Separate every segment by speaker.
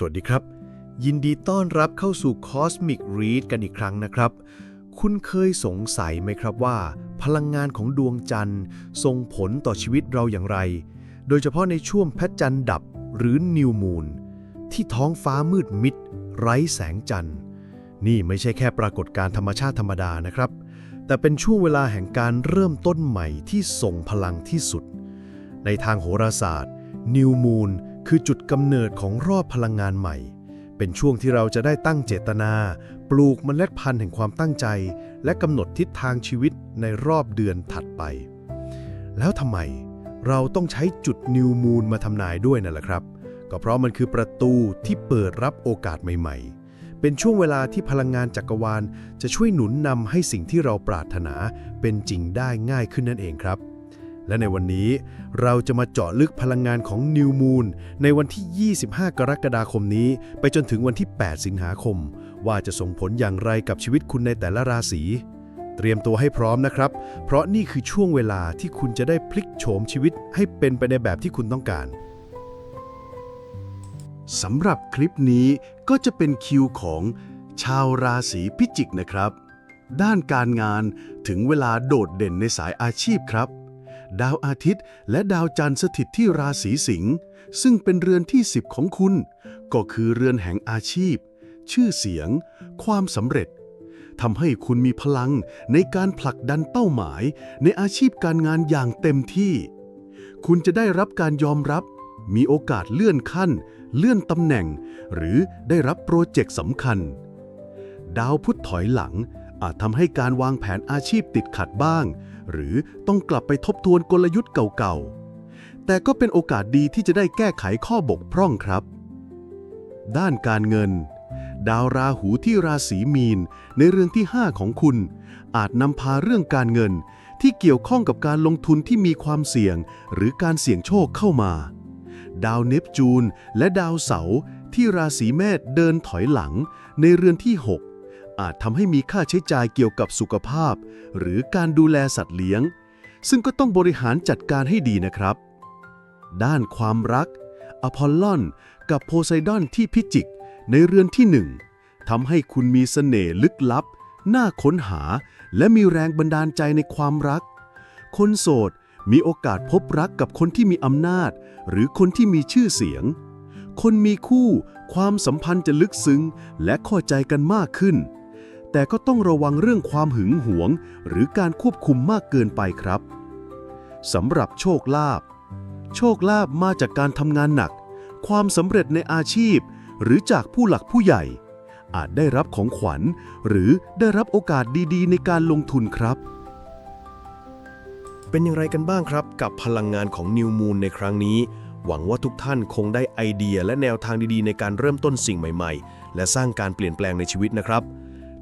Speaker 1: สวัสดีครับ ยินดีต้อนรับเข้าสู่ Cosmic Read กันอีกครั้งนะครับ คุณเคยสงสัยไหมครับว่า พลังงานของดวงจันทร์ส่งผลต่อชีวิตเราอย่างไร โดยเฉพาะในช่วงพระจันทร์ดับหรือ New Moon ที่ท้องฟ้ามืดมิด ไร้แสงจันทร์ นี่ไม่ใช่แค่ปรากฏการธรรมชาติธรรมดานะครับ แต่เป็นช่วงเวลาแห่งการเริ่มต้นใหม่ที่ส่งพลังที่สุด ในทางโหราศาสตร์ New Moon คือจุดกำเนิดของรอบพลังงานใหม่ เป็นช่วงที่เราจะได้ตั้งเจตนา ปลูกเมล็ดพันธุ์แห่งความตั้งใจ และกำหนดทิศทางชีวิตในรอบเดือนถัดไป แล้วทำไมเราต้องใช้จุด New Moon มาทำนายด้วยนั่นแหละครับ ก็เพราะมันคือประตูที่เปิดรับโอกาสใหม่ ๆ เป็นช่วงเวลาที่พลังงานจักรวาล จะช่วยหนุนนำให้สิ่งที่เราปรารถนาเป็นจริงได้ง่ายขึ้นนั่นเองครับ และในวันนี้เราจะมาเจาะลึกพลังงานของ New Moon ในวันที่ 25 กรกฎาคมนี้ ไปจนถึงวันที่ 8 สิงหาคม ว่าจะส่งผลอย่างไรกับชีวิตคุณในแต่ละราศี เตรียมตัวให้พร้อมนะครับ เพราะนี่คือช่วงเวลาที่คุณจะได้พลิกโฉมชีวิตให้เป็นไปในแบบที่คุณต้องการ
Speaker 2: สำหรับคลิปนี้ก็จะเป็นคิวของชาวราศีพิจิกนะครับ ด้านการงานถึงเวลาโดดเด่นในสายอาชีพครับ ดาวอาทิตย์ และดาวจันทร์สถิตที่ราศีสิงห์ซึ่งเป็นเรือนที่ 10 ของคุณ ก็คือเรือนแห่งอาชีพ ชื่อเสียง ความสำเร็จทำให้คุณมีพลังในการผลักดันเป้าหมาย ในอาชีพการงานอย่างเต็มที่ คุณจะได้รับการยอมรับ มีโอกาสเลื่อนขั้น เลื่อนตำแหน่ง หรือได้รับโปรเจกต์สำคัญ ดาวพุธถอยหลังอาจทำให้การวางแผนอาชีพติดขัดบ้าง หรือต้องกลับไปทบทวนกลยุทธ์เก่าๆ แต่ก็เป็นโอกาสดีที่จะได้แก้ไขข้อบกพร่องครับ ด้านการเงิน ดาวราหูที่ราศีมีน ในเรือนที่ 5 ของคุณ อาจนำพาเรื่องการเงินที่เกี่ยวข้องกับการลงทุนที่มีความเสี่ยง หรือการเสี่ยงโชคเข้ามา ดาวเนปจูนและดาวเสาร์ที่ราศีเมษเดินถอยหลังในเรือนที่ 6 อาจทำให้มีค่าใช้จ่ายเกี่ยวกับสุขภาพ หรือการดูแลสัตว์เลี้ยง ซึ่งก็ต้องบริหารจัดการให้ดีนะครับ ด้านความรัก อพอลลอน กับโพไซดอนที่พิจิก ในเรือนที่หนึ่งทำให้คุณมีเสน่ห์ลึกลับ น่าค้นหา และมีแรงบันดาลใจในความรัก คนโสดมีโอกาสพบรักกับคนที่มีอำนาจ หรือคนที่มีชื่อเสียง คนมีคู่ ความสัมพันธ์จะลึกซึ้ง และเข้าใจกันมากขึ้น แต่ก็ต้องระวังเรื่องความหึงหวง หรือการควบคุมมากเกินไปครับสำหรับโชคลาภโชคลาภมาจากการทำงานหนัก ความสำเร็จในอาชีพ หรือจากผู้หลักผู้ใหญ่ อาจได้รับของขวัญ หรือได้รับโอกาสดีๆ ในการลงทุนครับ
Speaker 1: เป็นอย่างไรกันบ้างครับ กับพลังงานของ New Moon ในครั้งนี้ หวังว่าทุกท่านคงได้ไอเดียและแนวทางดีๆ ในการเริ่มต้นสิ่งใหม่ ๆ และสร้างการเปลี่ยนแปลงในชีวิตนะครับ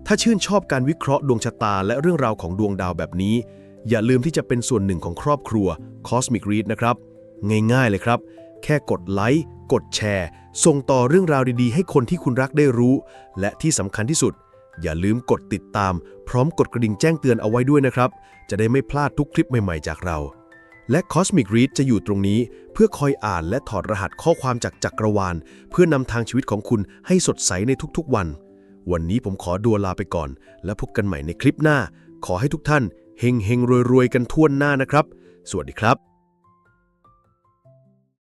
Speaker 1: ถ้าชื่นชอบการวิเคราะห์ดวงชะตาและเรื่องราวของดวงดาวแบบนี้ อย่าลืมที่จะเป็นส่วนหนึ่งของครอบครัว Cosmic Read นะครับ ง่ายๆเลยครับ แค่กดไลค์ กดแชร์ ส่งต่อเรื่องราวดีๆ ให้คนที่คุณรักได้รู้ และที่สำคัญที่สุด อย่าลืมกดติดตาม พร้อมกดกระดิ่งแจ้งเตือนเอาไว้ด้วยนะครับ จะได้ไม่พลาดทุกคลิปใหม่ๆ จากเรา และ Cosmic Read จะอยู่ตรงนี้ เพื่อคอยอ่านและถอดรหัสข้อความจากจักรวาล เพื่อนำทางชีวิตของคุณให้สดใสในทุกๆวัน วันนี้ผมขอดัวลาไปก่อน แล้วพบกันใหม่ในคลิปหน้า ขอให้ทุกท่านเฮงเฮงรวยๆ กันทั่วหน้านะครับ สวัสดีครับ